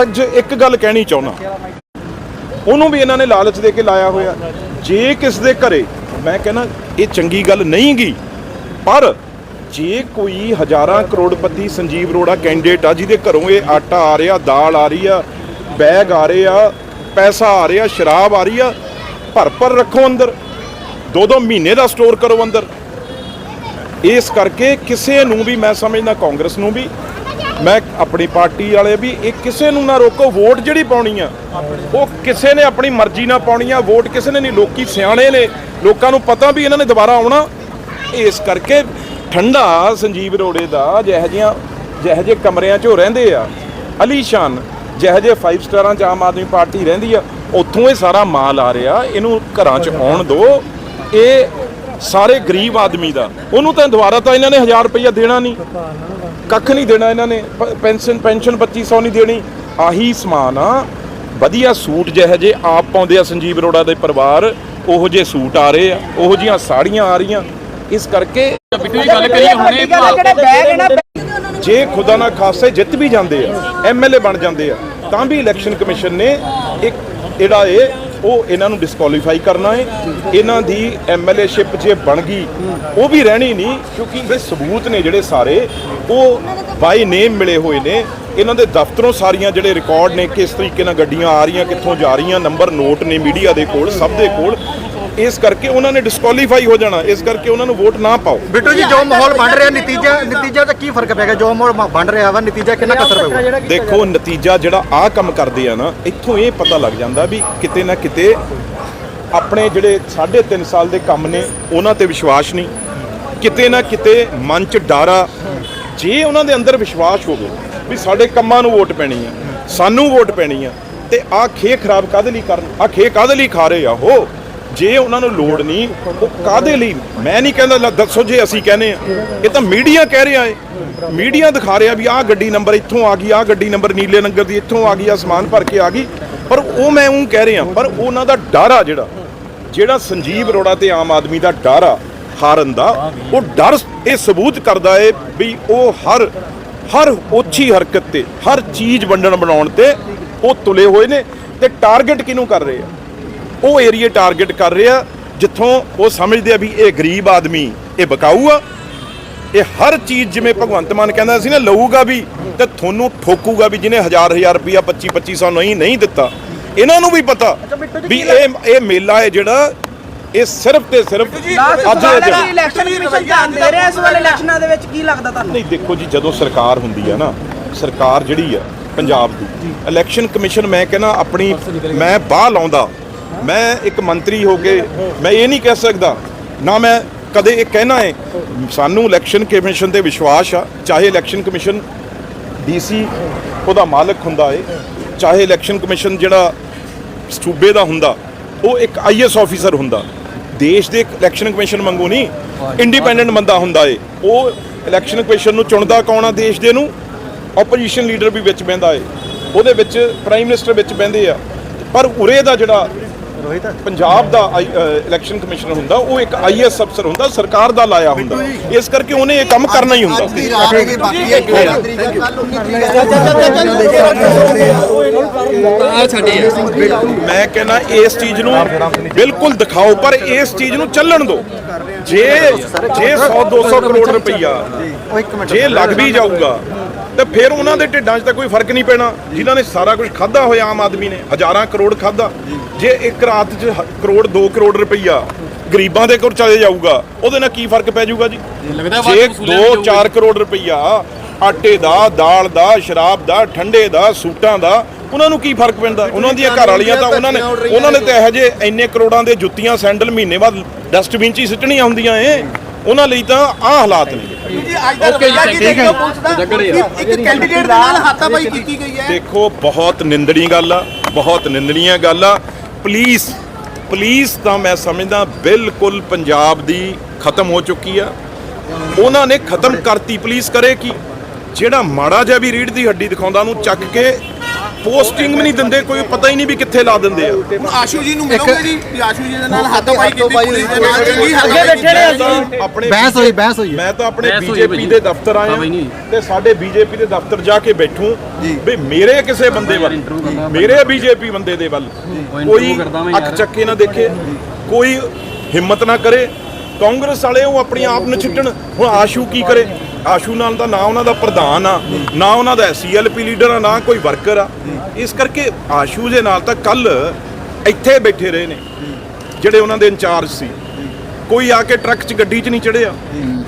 ਅੱਜ ਇੱਕ ਗੱਲ ਕਹਿਣੀ ਚਾਹੁੰਦਾ। ਉਹਨੂੰ ਵੀ ਇਹਨਾਂ ਨੇ ਲਾਲਚ ਦੇ ਕੇ ਲਾਇਆ ਹੋਇਆ। ਜੇ ਕਿਸ ਦੇ ਘਰੇ, ਮੈਂ ਕਹਿੰਦਾ, ਇਹ ਚੰਗੀ ਗੱਲ ਨਹੀਂ ਗਈ ਪਰ ਜੇ ਕੋਈ ਹਜ਼ਾਰਾਂ ਕਰੋੜਪਤੀ ਸੰਜੀਵ ਅਰੋੜਾ ਕੈਂਡੀਡੇਟ ਆ, ਜਿਹਦੇ ਘਰੋਂ ਇਹ ਆਟਾ ਆ ਰਿਹਾ, ਦਾਲ ਆ ਰਹੀ ਆ, ਬੈਗ ਆ ਰਹੇ ਆ, ਪੈਸਾ ਆ ਰਿਹਾ, ਸ਼ਰਾਬ ਆ ਰਹੀ ਆ, ਭਰ ਭਰ ਰੱਖੋ ਅੰਦਰ। ਦੋ ਦੋ ਮਹੀਨੇ ਦਾ ਸਟੋਰ ਕਰੋ ਅੰਦਰ। ਇਸ ਕਰਕੇ ਕਿਸੇ ਨੂੰ ਵੀ, ਮੈਂ ਸਮਝਦਾ ਕਾਂਗਰਸ ਨੂੰ ਵੀ ਮੈਂ ਆਪਣੀ ਪਾਰਟੀ ਵਾਲੇ ਵੀ ਇਹ ਕਿਸੇ ਨੂੰ ਨਾ ਰੋਕੋ, ਵੋਟ ਜਿਹੜੀ ਪਾਉਣੀ ਆ, ਉਹ ਕਿਸੇ ਨੇ ਆਪਣੀ ਮਰਜ਼ੀ ਨਾਲ ਪਾਉਣੀ ਆ, ਵੋਟ ਕਿਸੇ ਨੇ ਨਹੀਂ। ਲੋਕੀ ਸਿਆਣੇ ਨੇ, ਲੋਕਾਂ ਨੂੰ ਪਤਾ ਵੀ ਇਹਨਾਂ ਨੇ ਦੁਬਾਰਾ ਆਉਣਾ। ਇਸ ਕਰਕੇ ਠੰਡਾ ਸੰਜੀਵ ਰੋੜੇ ਦਾ ਜਿਹੋ ਜਿਹੀਆਂ, ਜਿਹੋ ਜਿਹੇ ਕਮਰਿਆਂ 'ਚ ਉਹ ਰਹਿੰਦੇ ਆ ਅਲੀਸ਼ਾਨ ਜਿਹੋ ਜਿਹੇ 5 ਸਟਾਰਾਂ 'ਚ ਆਮ ਆਦਮੀ ਪਾਰਟੀ ਰਹਿੰਦੀ ਆ, ਉੱਥੋਂ ਇਹ ਸਾਰਾ ਮਾਲ ਆ ਰਿਹਾ, ਇਹਨੂੰ ਘਰਾਂ 'ਚ ਆਉਣ ਦਿਓ ਇਹ ਸਾਰੇ ਗਰੀਬ ਆਦਮੀ ਦਾ, ਉਹਨੂੰ ਤਾਂ ਦੁਬਾਰਾ ਤਾਂ ਇਹਨਾਂ ਨੇ 1000 ਰੁਪਈਆ ਦੇਣਾ ਨਹੀਂ। ਕੱਖ ਨਹੀਂ ਦੇਣਾ ਇਹਨਾਂ ਨੇ ਪੈਨਸ਼ਨ ਪੈਨਸ਼ਨ 2500 ਨਹੀਂ ਦੇਣੀ। ਆਹੀ ਸਮਾਨ ਆ। ਵਧੀਆ ਸੂਟ ਜਿਹੇ ਜੇ ਆਪ ਪਾਉਂਦੇ ਆ ਸੰਜੀਵ ਅਰੋੜਾ ਦੇ ਪਰਿਵਾਰ ਉਹੋ ਜਿਹੇ ਸੂਟ ਆ ਰਹੇ ਆ ਉਹੋ ਜੀਆਂ ਸਾੜੀਆਂ ਆ ਰਹੀਆਂ। ਇਸ ਕਰਕੇ ਬਿੱਟੂ ਜੀ ਗੱਲ ਕਰੀਏ ਹੁਣੇ ਜਿਹੜੇ ਬੈਗ ਹੈ ਨਾ ਜੇ ਖੁਦਾ ਨਾ ਖਾਸੇ ਜਿੱਤ ਵੀ ਜਾਂਦੇ ਆ ਐਮਐਲਏ ਬਣ ਜਾਂਦੇ ਆ ਤਾਂ ਵੀ ਇਲੈਕਸ਼ਨ ਕਮਿਸ਼ਨ ਨੇ ਇੱਕ ਜਿਹੜਾ ਏ ਉਹ ਇਹਨਾਂ ਨੂੰ ਡਿਸਕੁਆਲੀਫਾਈ ਕਰਨਾ ਹੈ ਇਹਨਾਂ ਦੀ ਐਮਐਲਏਸ਼ਿਪ ਜੇ ਬਣ ਗਈ, ਉਹ ਵੀ ਰਹਿਣੀ ਨਹੀਂ, ਕਿਉਂਕਿ ਇਹ ਸਬੂਤ ਨੇ ਜਿਹੜੇ ਸਾਰੇ, ਉਹ ਬਾਈ ਨੇਮ ਮਿਲੇ ਹੋਏ ਨੇ। ਇਹਨਾਂ ਦੇ ਦਫ਼ਤਰੋਂ ਸਾਰੀਆਂ ਜਿਹੜੇ ਰਿਕਾਰਡ ਨੇ, ਕਿਸ ਤਰੀਕੇ ਨਾਲ ਗੱਡੀਆਂ ਆ ਰਹੀਆਂ, ਕਿੱਥੋਂ ਜਾ ਰਹੀਆਂ ਨੰਬਰ ਨੋਟ ਨੇ ਮੀਡੀਆ ਦੇ ਕੋਲ, ਸਭ ਦੇ ਕੋਲ ਇਸ ਕਰਕੇ ਉਹਨਾਂ ਨੇ ਡਿਸਕੁਆਲੀਫਾਈ ਹੋ ਜਾਣਾ ਇਸ ਕਰਕੇ ਉਹਨਾਂ ਨੂੰ ਵੋਟ ਨਾ ਪਾਓ। ਬਿੱਟੂ ਜੀ ਜੋ ਮਾਹੌਲ ਬਣ ਰਿਹਾ ਨਤੀਜਾ ਨਤੀਜਾ ਤਾਂ ਕੀ ਫ਼ਰਕ ਪੈਗਾ ਜੋ ਮਾਹੌਲ ਬਣ ਰਿਹਾ ਵਾ ਨਤੀਜਾ ਕਿੰਨਾ ਕਸਰ ਪਊਗਾ? ਦੇਖੋ ਨਤੀਜਾ ਜਿਹੜਾ ਆਹ ਕੰਮ ਕਰਦੇ ਆ ਨਾ ਇੱਥੋਂ ਇਹ ਪਤਾ ਲੱਗ ਜਾਂਦਾ ਵੀ ਕਿਤੇ ਨਾ ਕਿਤੇ ਆਪਣੇ ਜਿਹੜੇ 3.5 ਸਾਲ ਦੇ ਕੰਮ ਨੇ ਉਹਨਾਂ ਤੇ ਵਿਸ਼ਵਾਸ ਨਹੀਂ। ਕਿਤੇ ਨਾ ਕਿਤੇ ਮਨ 'ਚ ਡਰ ਆ ਜੇ ਉਹਨਾਂ ਦੇ ਅੰਦਰ ਵਿਸ਼ਵਾਸ ਹੋਵੇ ਵੀ ਸਾਡੇ ਕੰਮਾਂ ਨੂੰ ਵੋਟ ਪੈਣੀ ਆ ਸਾਨੂੰ ਵੋਟ ਪੈਣੀ ਆ ਤੇ ਆਹ ਖੇ ਖਰਾਬ ਕਾਦੇ ਲਈ ਕਰਨ? ਆਹ ਖੇ ਕਾਦੇ ਲਈ ਖਾ ਰਹੇ ਆ ਉਹ? ਜੇ ਉਹਨਾਂ ਨੂੰ ਲੋੜ ਨਹੀਂ, ਉਹ ਕਾਦੇ ਲਈ? ਮੈਂ ਨਹੀਂ ਕਹਿੰਦਾ ਦੱਸੋ ਜੇ ਅਸੀਂ ਕਹਿੰਦੇ ਆ ਇਹ ਤਾਂ ਮੀਡੀਆ ਕਹਿ ਰਿਹਾ ਏ ਮੀਡੀਆ ਦਿਖਾ ਰਿਹਾ ਵੀ ਆਹ ਗੱਡੀ ਨੰਬਰ ਇੱਥੋਂ ਆ ਗਈ, ਆਹ ਗੱਡੀ ਨੰਬਰ ਨੀਲੇ ਨੰਗਰ ਦੀ ਇੱਥੋਂ ਆ ਗਈ ਆ ਸਮਾਨ ਭਰ ਕੇ ਆ ਗਈ। ਪਰ ਉਹ ਮੈਂ ਉਹ ਕਹਿ ਰਿਹਾ, ਪਰ ਉਹਨਾਂ ਦਾ ਡਰ ਆ ਜਿਹੜਾ। ਜਿਹੜਾ ਸੰਜੀਵ ਅਰੋੜਾ ਤੇ ਆਮ ਆਦਮੀ ਦਾ ਡਰ ਆ, ਹਾਰਨ ਦਾ, ਉਹ ਡਰ ਇਹ ਸਬੂਤ ਕਰਦਾ ਏ ਵੀ ਉਹ ਹਰ ਹਰ ਓਛੀ ਹਰਕਤ ਤੇ, ਹਰ ਚੀਜ਼ ਵੰਡਣ ਬਣਾਉਣ ਤੇ ਉਹ ਤੁਲੇ ਹੋਏ ਨੇ ਤੇ ਟਾਰਗੇਟ ਕਿਹਨੂੰ ਕਰ ਰਹੇ ਆ? ਉਹ ਏਰੀਆ ਟਾਰਗੇਟ ਕਰ ਰਿਹਾ ਜਿੱਥੋਂ ਉਹ ਸਮਝਦੇ ਆ ਵੀ ਇਹ ਗਰੀਬ ਆਦਮੀ ਇਹ ਬਕਾਊ ਆ। ਇਹ ਹਰ ਚੀਜ਼ ਜਿਵੇਂ ਭਗਵੰਤ ਮਾਨ ਕਹਿੰਦਾ ਸੀ ਨਾ ਲਊਗਾ ਵੀ ਤੇ ਤੁਹਾਨੂੰ ਠੋਕੂਗਾ ਵੀ ਜਿਹਨੇ ਹਜ਼ਾਰ ਹਜ਼ਾਰ ਰੁਪਿਆ 25 2500 ਨਹੀਂ ਨਹੀਂ ਦਿੱਤਾ। ਇਹਨਾਂ ਨੂੰ ਵੀ ਪਤਾ ਵੀ ਇਹ ਇਹ ਮੇਲਾ ਹੈ ਜਿਹੜਾ ਇਹ ਸਿਰਫ ਤੇ ਸਿਰਫ ਅੱਜ ਇਲੈਕਸ਼ਨ ਕਮਿਸ਼ਨ ਧਿਆਨ ਦੇ ਰਿਹਾ ਇਸ ਵਾਲੇ ਇਲੈਕਸ਼ਨਾਂ ਦੇ ਵਿੱਚ ਕੀ ਲੱਗਦਾ ਤੁਹਾਨੂੰ? ਨਹੀਂ ਦੇਖੋ ਜੀ ਜਦੋਂ ਸਰਕਾਰ ਹੁੰਦੀ ਆ ਨਾ ਸਰਕਾਰ ਜਿਹੜੀ ਆ ਪੰਜਾਬ ਦੀ ਇਲੈਕਸ਼ਨ ਕਮਿਸ਼ਨ ਮੈਂ ਕਹਿੰਦਾ ਆਪਣੀ ਮੈਂ ਬਾਹ ਲਾਉਂਦਾ ਮੈਂ ਇੱਕ ਮੰਤਰੀ ਹੋ ਕੇ ਮੈਂ ਇਹ ਨਹੀਂ ਕਹਿ ਸਕਦਾ, ਨਾ ਮੈਂ ਕਦੇ ਇਹ ਕਹਿਣਾ ਹੈ। ਸਾਨੂੰ ਇਲੈਕਸ਼ਨ ਕਮਿਸ਼ਨ ਤੇ ਵਿਸ਼ਵਾਸ ਆ, ਚਾਹੇ ਇਲੈਕਸ਼ਨ ਕਮਿਸ਼ਨ ਡੀਸੀ ਉਹਦਾ ਮਾਲਕ ਹੁੰਦਾ ਏ, ਚਾਹੇ ਇਲੈਕਸ਼ਨ ਕਮਿਸ਼ਨ ਜਿਹੜਾ ਸੂਬੇ ਦਾ ਹੁੰਦਾ, ਉਹ ਇੱਕ ਆਈਐਸ ਆਫੀਸਰ ਹੁੰਦਾ। ਦੇਸ਼ ਦੇ ਇਲੈਕਸ਼ਨ ਕਮਿਸ਼ਨ ਮੰਗੂ ਨਹੀਂ ਇੰਡੀਪੈਂਡੈਂਟ ਬੰਦਾ ਹੁੰਦਾ ਏ। ਉਹ ਇਲੈਕਸ਼ਨ ਕਮਿਸ਼ਨ ਨੂੰ ਚੁਣਦਾ ਕੌਣ ਆ ਦੇਸ਼ ਦੇ ਨੂੰ? ਆਪੋਜੀਸ਼ਨ ਲੀਡਰ ਵੀ ਵਿੱਚ ਬਹਿੰਦਾ ਏ। ਉਹਦੇ ਵਿੱਚ ਪ੍ਰਾਈਮ ਮਿਨਿਸਟਰ ਵਿੱਚ ਬਹਿੰਦੇ ਆ। ਪਰ ਉਰੇ ਦਾ ਜਿਹੜਾ ਪੰਜਾਬ ਦਾ ਇਲੈਕਸ਼ਨ ਕਮਿਸ਼ਨਰ ਹੁੰਦਾ ਉਹ ਇੱਕ ਆਈਐਸ ਅਫਸਰ ਹੁੰਦਾ ਸਰਕਾਰ ਦਾ ਲਾਇਆ ਹੁੰਦਾ ਇਸ ਕਰਕੇ ਉਹਨੇ ਇਹ ਕੰਮ ਕਰਨਾ ਹੀ ਹੁੰਦਾ ਦੀ ਰਾਤ ਹੈਗੀ ਬਾਕੀ ਹੈ 11 ਤਰੀਕ ਹੈ ਕੱਲ 19 ਆ ਛੱਡੀ ਹੈ ਮੈਂ ਕਹਿੰਦਾ ਇਸ ਚੀਜ਼ ਨੂੰ ਬਿਲਕੁਲ ਦਿਖਾਓ ਪਰ ਇਸ ਚੀਜ਼ ਨੂੰ ਚੱਲਣ ਦਿਓ ਜੇ ਜੇ 100 200 ਕਰੋੜ ਰੁਪਈਆ ਜੇ ਲੱਗ ਵੀ ਜਾਊਗਾ ਤੇ ਫਿਰ ਉਹਨਾਂ ਦੇ ਢਿੱਡਾਂ 'ਚ ਤਾਂ ਕੋਈ ਫ਼ਰਕ ਨਹੀਂ ਪੈਣਾ ਜਿਨ੍ਹਾਂ ਨੇ ਸਾਰਾ ਕੁਝ ਖਾਦਾ ਹੋਇਆ ਆਮ ਆਦਮੀ ਨੇ ਹਜ਼ਾਰਾਂ ਕਰੋੜ ਖਾਦਾ ਜੇ ਇੱਕ ਰਾਤ 'ਚ ਕਰੋੜ 2 ਕਰੋੜ ਰੁਪਈਆ ਗਰੀਬਾਂ ਦੇ ਕੋਲ ਚਲੇ ਜਾਊਗਾ ਉਹਦੇ ਨਾਲ ਕੀ ਫ਼ਰਕ ਪੈ ਜਾਊਗਾ ਜੀ? ਲੱਗਦਾ ਜੇ ਵਾਧੂ ਵਸੂਲਿਆ 2 ਵੀ 4 ਕਰੋੜ ਰੁਪਈਆ ਆਟੇ ਦਾ ਦਾਲ ਦਾ ਸ਼ਰਾਬ ਦਾ ਠੰਡੇ ਦਾ ਸੂਟਾਂ ਦਾ ਉਹਨਾਂ ਨੂੰ ਕੀ ਫ਼ਰਕ ਪੈਂਦਾ? ਉਹਨਾਂ ਦੀਆਂ ਘਰ ਵਾਲੀਆਂ ਤਾਂ ਉਹਨਾਂ ਨੇ ਉਹਨਾਂ ਨੇ ਤਾਂ ਇਹੋ ਜਿਹੇ ਇੰਨੇ ਕਰੋੜਾਂ ਦੇ ਜੁੱਤੀਆਂ ਸੈਂਡਲ ਮਹੀਨੇ ਬਾਅਦ ਡਸਟਬਿਨ 'ਚ ਹੀ ਸਿੱਟਣੀਆਂ ਹੁੰਦੀਆਂ ਏ ਉਹਨਾਂ ਲਈ ਤਾਂ ਆਹ ਹਾਲਾਤ ਨੇ। ਜੀ ਅੱਜ ਦਾ ਓਕੇ ਜੀ, ਰਵੱਈਆ ਕੀ ਠੀਕ ਹੈ। ਦੇਖੋ ਪੁਲਿਸ ਦਾ ਜੱਗੜੇ ਆ। ਕਿ ਇੱਕ ਕੈਂਡੀਡੇਟ ਦੇ ਨਾਲ ਹਾਤਾਬਾਈ ਕੀਤੀ ਗਈ ਹੈ। ਦੇਖੋ ਬਹੁਤ ਨਿੰਦਣੀ ਗੱਲ ਆ ਬਹੁਤ ਨਿੰਦਣੀਆਂ ਗੱਲ ਆ। ਪੁਲਿਸ ਪੁਲਿਸ ਤਾਂ ਮੈਂ ਸਮਝਦਾ ਬਿਲਕੁਲ ਪੰਜਾਬ ਦੀ ਖਤਮ ਹੋ ਚੁੱਕੀ ਆ। ਉਹਨਾਂ ਨੇ ਖਤਮ ਕਰਤੀ ਪੁਲਿਸ ਕਰੇ ਕੀ? ਜਿਹੜਾ ਮਾੜਾ ਜਿਹਾ ਵੀ ਰੀੜ ਦੀ ਹੱਡੀ ਦਿਖਾਉਂਦਾ ਉਹਨੂੰ ਚੱਕ ਕੇ ਪੋਸਟਿੰਗ ਵੀ ਨਹੀਂ ਦਿੰਦੇ ਕੋਈ ਪਤਾ ਹੀ ਨਹੀਂ ਵੀ ਕਿੱਥੇ ਲਾ ਦਿੰਦੇ ਆ। ਹੁਣ ਆਸ਼ੂ ਜੀ ਨੂੰ ਮਿਲੋਗੇ ਜੀ? ਵੀ ਆਸ਼ੂ ਜੀ ਦੇ ਨਾਲ ਹੱਥੋਂ-ਪਾਈ ਕੀਤੀ ਪੁਲਿਸ ਦੇ ਨਾਲ। ਚੰਗੀ ਅੱਗੇ ਹਰਕਤ ਬੈਠੇ ਨੇ ਮੈਂ ਤਾਂ ਆਪਣੇ ਬਹਿਸ ਹੋਈ ਬਹਿਸ ਹੋਈ। ਮੈਂ ਤਾਂ ਆਪਣੇ ਬਹਿਸ ਹੋਈ ਬੀਜੇਪੀ ਭਾਈ। ਦੇ ਦਫ਼ਤਰ ਆਇਆ ਨਹੀਂ। ਤੇ ਸਾਡੇ ਬੀਜੇਪੀ ਦੇ ਦਫ਼ਤਰ ਜਾ ਕੇ ਬੈਠੂ ਵੀ ਮੇਰੇ ਕਿਸੇ ਬੰਦੇ ਵੱਲ ਮੇਰੇ ਬੀਜੇਪੀ ਬੰਦੇ ਦੇ ਵੱਲ। ਕੋਈ interview ਕਰਦਾ ਮੈਂ ਅੱਖ ਯਾਰ। ਚੱਕੇ ਨਾ ਦੇਖੇ ਕੋਈ ਹਿੰਮਤ ਨਾ ਕਰੇ ਕਾਂਗਰਸ ਵਾਲੇ ਉਹ ਆਪਣੀ ਆਪ ਨੂੰ ਛਿੱਟਣ। ਹੁਣ ਆਸ਼ੂ ਕੀ ਕਰੇ? ਆਸ਼ੂ ਨਾਲ ਤਾਂ ਨਾ ਉਹਨਾਂ ਦਾ ਪ੍ਰਧਾਨ ਆ, ਨਾ ਉਹਨਾਂ ਦਾ ਸੀਐਲਪੀ ਲੀਡਰ ਆ, ਨਾ ਕੋਈ ਵਰਕਰ ਆ। ਇਸ ਕਰਕੇ ਆਸ਼ੂ ਦੇ ਨਾਲ ਤਾਂ ਕੱਲ ਇੱਥੇ ਬੈਠੇ ਰਹੇ ਨੇ, ਜਿਹੜੇ ਉਹਨਾਂ ਦੇ ਇੰਚਾਰਜ ਸੀ। ਕੋਈ ਆ ਕੇ ਟਰੱਕ 'ਚ ਗੱਡੀ 'ਚ ਨਹੀਂ ਚੜਿਆ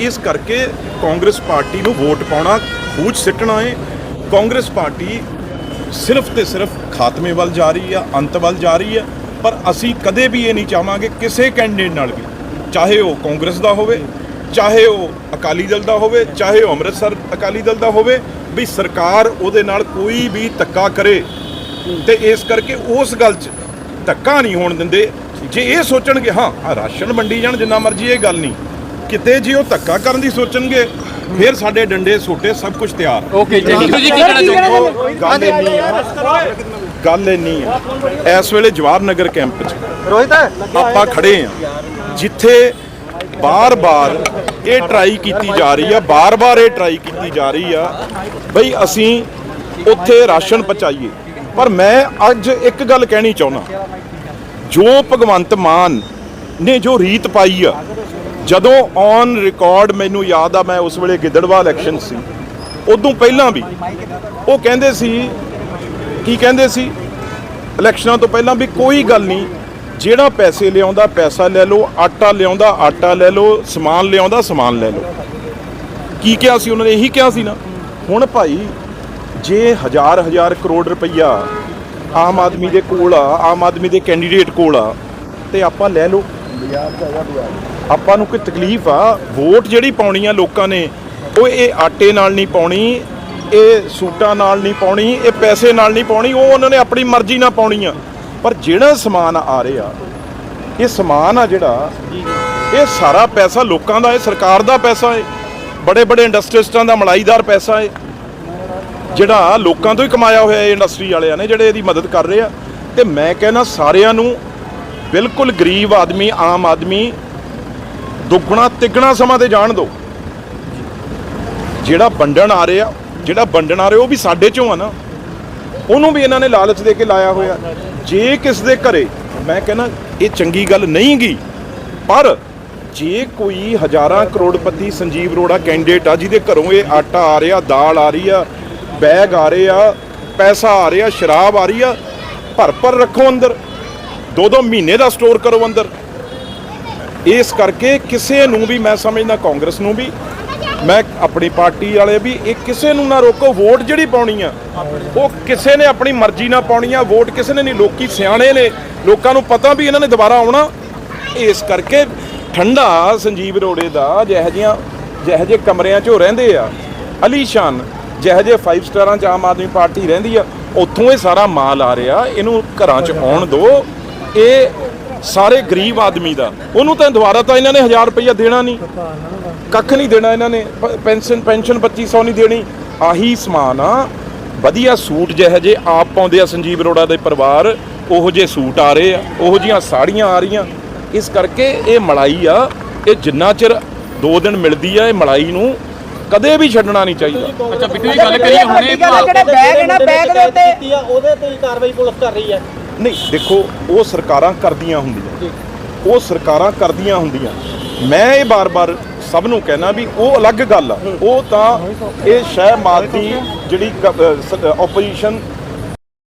ਇਸ ਕਰਕੇ ਕਾਂਗਰਸ ਪਾਰਟੀ ਨੂੰ ਵੋਟ ਪਾਉਣਾ ਖੂਜ ਸਿੱਟਣਾ ਹੈ ਕਾਂਗਰਸ ਪਾਰਟੀ ਸਿਰਫ ਤੇ ਸਿਰਫ ਖਾਤਮੇ ਵੱਲ ਜਾ ਰਹੀ ਆ, ਅੰਤ ਵੱਲ ਜਾ ਰਹੀ ਆ, ਪਰ ਅਸੀਂ ਕਦੇ ਵੀ ਇਹ ਨਹੀਂ ਚਾਹਾਂਗੇ ਕਿਸੇ ਕੈਂਡੀਡੇਟ ਨਾਲ ਵੀ। ਚਾਹੇ ਉਹ ਕਾਂਗਰਸ ਦਾ ਹੋਵੇ ਚਾਹੇ ਉਹ ਅਕਾਲੀ ਦਲ ਦਾ ਹੋਵੇ ਚਾਹੇ ਉਹ ਅੰਮ੍ਰਿਤਸਰ ਅਕਾਲੀ ਦਲ ਦਾ ਹੋਵੇ ਵੀ ਸਰਕਾਰ ਉਹਦੇ ਨਾਲ ਕੋਈ ਵੀ ਧੱਕਾ ਕਰੇ ਤੇ ਇਸ ਕਰਕੇ ਉਸ ਗੱਲ 'ਚ ਧੱਕਾ ਨਹੀਂ ਹੋਣ ਦਿੰਦੇ। ਜੇ ਇਹ ਸੋਚਣਗੇ ਹਾਂ ਆਹ ਰਾਸ਼ਨ ਵੰਡੀ ਜਾਣ ਜਿੰਨਾ ਮਰਜ਼ੀ ਇਹ ਗੱਲ ਨਹੀਂ। ਕਿਤੇ ਜੇ ਉਹ ਧੱਕਾ ਕਰਨ ਦੀ ਸੋਚਣਗੇ ਫਿਰ ਸਾਡੇ ਡੰਡੇ ਸੋਟੇ ਸਭ ਕੁਝ ਤਿਆਰ। ਓਕੇ ਜੀ ਬਿੱਟੂ ਜੀ ਕੀ ਕਹਿਣਾ ਚਾਹੁੰਦੇ ਹੋ? ਉਹ ਗੱਲ ਇੰਨੀ ਆ ਗੱਲ ਇੰਨੀ ਆ ਇਸ ਵੇਲੇ ਜਵਾਹਰ ਨਗਰ ਕੈਂਪ 'ਚ ਰੋਹਿਤ ਆਪਾਂ ਖੜੇ ਆ ਜਿੱਥੇ ਬਾਰ-ਬਾਰ ਇਹ ਟਰਾਈ ਕੀਤੀ ਜਾ ਰਹੀ ਆ, ਬਾਰ-ਬਾਰ ਇਹ ਟਰਾਈ ਕੀਤੀ ਜਾ ਰਹੀ ਆ, ਬਈ ਅਸੀਂ ਉੱਥੇ ਰਾਸ਼ਨ ਪਹੁੰਚਾਈਏ। ਪਰ ਮੈਂ ਅੱਜ ਇੱਕ ਗੱਲ ਕਹਿਣੀ ਚਾਹੁੰਦਾ, ਜੋ ਭਗਵੰਤ ਮਾਨ ਨੇ ਜੋ ਰੀਤ ਪਾਈ ਆ, ਜਦੋਂ ਔਨ ਰਿਕਾਰਡ ਮੈਨੂੰ ਯਾਦ ਆ, ਮੈਂ ਉਸ ਵੇਲੇ ਗਿੱਦੜਵਾ ਇਲੈਕਸ਼ਨ ਸੀ, ਉਦੋਂ ਪਹਿਲਾਂ ਵੀ ਉਹ ਕਹਿੰਦੇ ਸੀ, ਕੀ ਕਹਿੰਦੇ ਸੀ? ਇਲੈਕਸ਼ਨਾਂ ਤੋਂ ਪਹਿਲਾਂ ਵੀ ਕੋਈ ਗੱਲ ਨਹੀਂ ਜਿਹੜਾ ਪੈਸੇ ਲਿਆਉਂਦਾ, ਪੈਸਾ ਲੈ ਲਓ, ਆਟਾ ਲਿਆਉਂਦਾ, ਆਟਾ ਲੈ ਲਓ, ਸਮਾਨ ਲਿਆਉਂਦਾ, ਸਮਾਨ ਲੈ ਲਓ। ਕੀ ਕਿਹਾ ਸੀ ਉਹਨਾਂ ਨੇ? ਇਹੀ ਕਿਹਾ ਸੀ ਨਾ। ਹੁਣ ਭਾਈ, ਜੇ ਹਜ਼ਾਰ ਹਜ਼ਾਰ ਕਰੋੜ ਰੁਪਈਆ ਆਮ ਆਦਮੀ ਦੇ ਕੋਲ ਆ, ਆਮ ਆਦਮੀ ਦੇ ਕੈਂਡੀਡੇਟ ਕੋਲ ਆ, ਤੇ ਆਪਾਂ ਲੈ ਲਓ। ਆਪਾਂ ਨੂੰ ਕੋਈ ਤਕਲੀਫ ਆ। ਵੋਟ ਜਿਹੜੀ ਪਾਉਣੀ ਆ ਲੋਕਾਂ ਨੇ, ਉਹ ਇਹ ਆਟੇ ਨਾਲ ਨਹੀਂ ਪਾਉਣੀ, ਇਹ ਸੂਟਾਂ ਨਾਲ ਨਹੀਂ ਪਾਉਣੀ, ਇਹ ਪੈਸੇ ਨਾਲ ਨਹੀਂ ਪਾਉਣੀ, ਉਹ ਉਹਨਾਂ ਨੇ ਆਪਣੀ ਮਰਜ਼ੀ ਨਾਲ ਪਾਉਣੀ ਆ। ਪਰ ਜਿਹੜਾ ਸਮਾਨ ਆ ਰਿਹਾ ਇਹ ਸਮਾਨ ਆ ਜਿਹੜਾ ਇਹ ਸਾਰਾ ਪੈਸਾ ਲੋਕਾਂ ਦਾ ਹੈ ਸਰਕਾਰ ਦਾ ਪੈਸਾ ਹੈ ਬੜੇ ਬੜੇ ਇੰਡਸਟਰੀਸਟਾਂ ਦਾ ਮਲਾਈਦਾਰ ਪੈਸਾ ਹੈ ਜਿਹੜਾ ਲੋਕਾਂ ਤੋਂ ਹੀ ਕਮਾਇਆ ਹੋਇਆ ਹੈ ਇੰਡਸਟਰੀ ਵਾਲਿਆਂ ਨੇ ਜਿਹੜੇ ਇਹਦੀ ਮਦਦ ਕਰ ਰਹੇ ਆ। ਤੇ ਮੈਂ ਕਹਿੰਦਾ ਸਾਰਿਆਂ ਨੂੰ ਬਿਲਕੁਲ ਗਰੀਬ ਆਦਮੀ ਆਮ ਆਦਮੀ ਦੁੱਗਣਾ ਤਿੱਗਣਾ ਸਮਾਂ ਤੇ ਜਾਣ ਦਿਓ ਜਿਹੜਾ ਵੰਡਣ ਆ ਰਿਹਾ ਜਿਹੜਾ ਵੰਡਣ ਆ ਰਿਹਾ ਉਹ ਵੀ ਸਾਡੇ ਚੋਂ ਆ ਨਾ। ਉਹਨੂੰ ਵੀ ਇਹਨਾਂ ਨੇ ਲਾਲਚ ਦੇ ਕੇ ਲਾਇਆ ਹੋਇਆ। ਜੇ ਕਿਸ ਦੇ ਘਰੇ, ਮੈਂ ਕਹਿੰਦਾ, ਇਹ ਚੰਗੀ ਗੱਲ ਨਹੀਂ ਗਈ ਪਰ ਜੇ ਕੋਈ ਹਜ਼ਾਰਾਂ ਕਰੋੜਪਤੀ ਸੰਜੀਵ ਅਰੋੜਾ ਕੈਂਡੀਡੇਟ ਆ, ਜਿਹਦੇ ਘਰੋਂ ਇਹ ਆਟਾ ਆ ਰਿਹਾ, ਦਾਲ ਆ ਰਹੀ ਆ, ਬੈਗ ਆ ਰਹੇ ਆ, ਪੈਸਾ ਆ ਰਿਹਾ, ਸ਼ਰਾਬ ਆ ਰਹੀ ਆ, ਭਰ ਭਰ ਰੱਖੋ ਅੰਦਰ। ਦੋ ਦੋ ਮਹੀਨੇ ਦਾ ਸਟੋਰ ਕਰੋ ਅੰਦਰ। ਇਸ ਕਰਕੇ ਕਿਸੇ ਨੂੰ ਵੀ, ਮੈਂ ਸਮਝਦਾ ਕਾਂਗਰਸ ਨੂੰ ਵੀ ਮੈਂ ਆਪਣੀ ਪਾਰਟੀ ਵਾਲੇ ਵੀ ਇਹ ਕਿਸੇ ਨੂੰ ਨਾ ਰੋਕੋ, ਵੋਟ ਜਿਹੜੀ ਪਾਉਣੀ ਆ, ਉਹ ਕਿਸੇ ਨੇ ਆਪਣੀ ਮਰਜ਼ੀ ਨਾਲ ਪਾਉਣੀ ਆ, ਵੋਟ ਕਿਸੇ ਨੇ ਨਹੀਂ। ਲੋਕੀ ਸਿਆਣੇ ਨੇ, ਲੋਕਾਂ ਨੂੰ ਪਤਾ ਵੀ ਇਹਨਾਂ ਨੇ ਦੁਬਾਰਾ ਆਉਣਾ। ਇਸ ਕਰਕੇ ਠੰਡਾ ਸੰਜੀਵ ਰੋੜੇ ਦਾ ਜਿਹੋ ਜਿਹੀਆਂ, ਜਿਹੋ ਜਿਹੇ ਕਮਰਿਆਂ 'ਚ ਉਹ ਰਹਿੰਦੇ ਆ ਅਲੀਸ਼ਾਨ ਜਿਹੋ ਜਿਹੇ 5 ਸਟਾਰਾਂ 'ਚ ਆਮ ਆਦਮੀ ਪਾਰਟੀ ਰਹਿੰਦੀ ਆ, ਉੱਥੋਂ ਇਹ ਸਾਰਾ ਮਾਲ ਆ ਰਿਹਾ, ਇਹਨੂੰ ਘਰਾਂ 'ਚ ਆਉਣ ਦਿਓ ਇਹ ਸਾਰੇ ਗਰੀਬ ਆਦਮੀ ਦਾ, ਉਹਨੂੰ ਤਾਂ ਦੁਬਾਰਾ ਤਾਂ ਇਹਨਾਂ ਨੇ 1000 ਰੁਪਈਆ ਦੇਣਾ ਨਹੀਂ। ਕੱਖ ਨਹੀਂ ਦੇਣਾ ਇਹਨਾਂ ਨੇ ਪ- ਪੈਨਸ਼ਨ ਪੈਨਸ਼ਨ 2500 ਨਹੀਂ ਦੇਣੀ। ਆਹੀ ਸਮਾਨ ਆ। ਵਧੀਆ ਸੂਟ ਜਿਹੋ ਜੇ ਆਪ ਪਾਉਂਦੇ ਆ ਸੰਜੀਵ ਅਰੋੜਾ ਦੇ ਪਰਿਵਾਰ ਉਹੋ ਜੇ ਸੂਟ ਆ ਰਹੇ ਆ ਉਹੋ ਜੀਆਂ ਸਾੜੀਆਂ ਆ ਰਹੀਆਂ। ਇਸ ਕਰਕੇ ਇਹ ਮਲਾਈ ਆ ਇਹ ਜਿੰਨਾ ਚਿਰ 2 ਦਿਨ ਮਿਲਦੀ ਆ ਇਹ ਮਲਾਈ ਨੂੰ ਕਦੇ ਵੀ ਛੱਡਣਾ ਨਹੀਂ ਚਾਹੀਦਾ। ਅੱਛਾ ਬਿੱਟੂ ਜੀ ਗੱਲ ਕਰੀਏ ਹੁਣੇ। ਜਿਹੜੇ ਬੈਗ ਹੈ ਨਾ ਬੈਗ ਦੇ ਉੱਤੇ ਉਹਦੇ ਤੇ ਹੀ ਕਾਰਵਾਈ ਪੁਲਿਸ ਕਰ ਰਹੀ ਹੈ ਨਹੀਂ ਦੇਖੋ ਉਹ ਸਰਕਾਰਾਂ ਕਰਦੀਆਂ ਹੁੰਦੀਆਂ। ਉਹ ਸਰਕਾਰਾਂ ਕਰਦੀਆਂ ਹੁੰਦੀਆਂ। ਮੈਂ ਇਹ ਬਾਰ-ਬਾਰ ਸਭ ਨੂੰ ਕਹਿਣਾ ਵੀ ਉਹ ਅਲੱਗ ਗੱਲ ਆ। ਉਹ ਤਾਂ ਇਹ ਸ਼ਹਿ ਮਾਰਦੀ ਜਿਹੜੀ ਆਪੋਜੀਸ਼ਨ